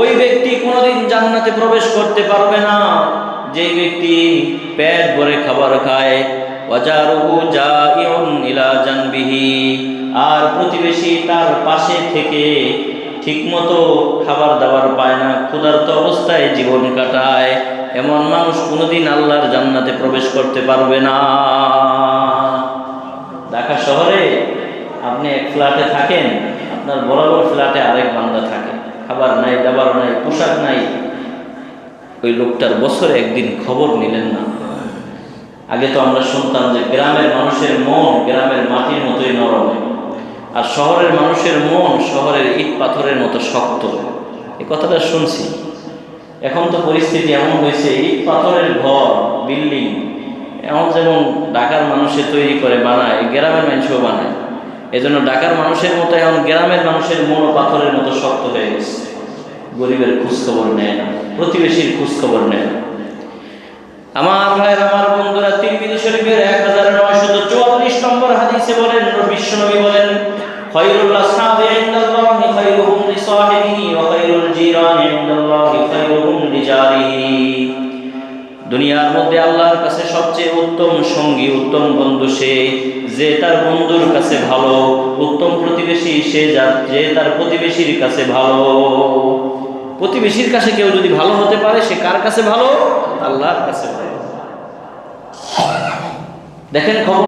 ওই ব্যক্তি কোনোদিন জান্নাতে প্রবেশ করতে পারবে না। যে ব্যক্তি পেট ভরে খাবার খায় আর প্রতিবেশী তার পাশে থেকে ঠিকমতো খাবার দাবার পায় না, ক্ষুধার্ত অবস্থায় জীবন কাটায়। এমন মানুষ কোনোদিন আল্লাহর জান্নাতে প্রবেশ করতে পারবে না। ঢাকা শহরে আপনি এক ফ্ল্যাটে থাকেন আপনার বরাবর ফ্ল্যাটে আরেক বান্দা থাকে। খাবার নাই, দাবার নাই, পোশাক নাই। ওই লোকটার বছরে একদিন খবর নিলেন না। আগে তো আমরা শুনতাম যে গ্রামের মানুষের মন গ্রামের মাটির মতোই নরম। আর শহরের মানুষের মন শহরের ইট পাথরের মতো শক্ত। এই কথাটা শুনছি। এখন তো পরিস্থিতি এমন হয়েছে, ইট পাথরের ঘর, বিল্ডিং, এমন যেমন ঢাকার মানুষে তৈরি করে বানায়, গ্রামের মানুষও বানায়। এজন্য ঢাকার মানুষের মতো এখন গ্রামের মানুষের মন পাথরের মতো শক্ত হয়ে গেছে। গরিবের খোঁজখবর নেয় না, প্রতিবেশীর খোঁজখবর নেয় না। আমার ভাইয়ের, আমার বন্ধুরা তিরমিজি শরীফের এক হাজার নয়শত চুয়াল্লিশ নম্বর হাদিসে বলেন, বিশ্বনবী বলেন খৈরুল আসহাবি ইনদাল্লাহি খৈরুহুম লিসাহিবিহি ওয়া খৈরুল খৈরুহুম লিজারিহি। দুনিয়ার মধ্যে আল্লাহর কাছে সবচেয়ে উত্তম সঙ্গী, উত্তম বন্ধু সে, যে তার বন্ধুর কাছে ভালো, উত্তম প্রতিবেশী সে যা- যে তার প্রতিবেশীর কাছে ভালো। প্রতিবেশীর কাছে কেউ যদি ভালো হতে পারে, সে কার কাছে ভালো? আল্লাহর কাছে ভালো। দেখেন খবর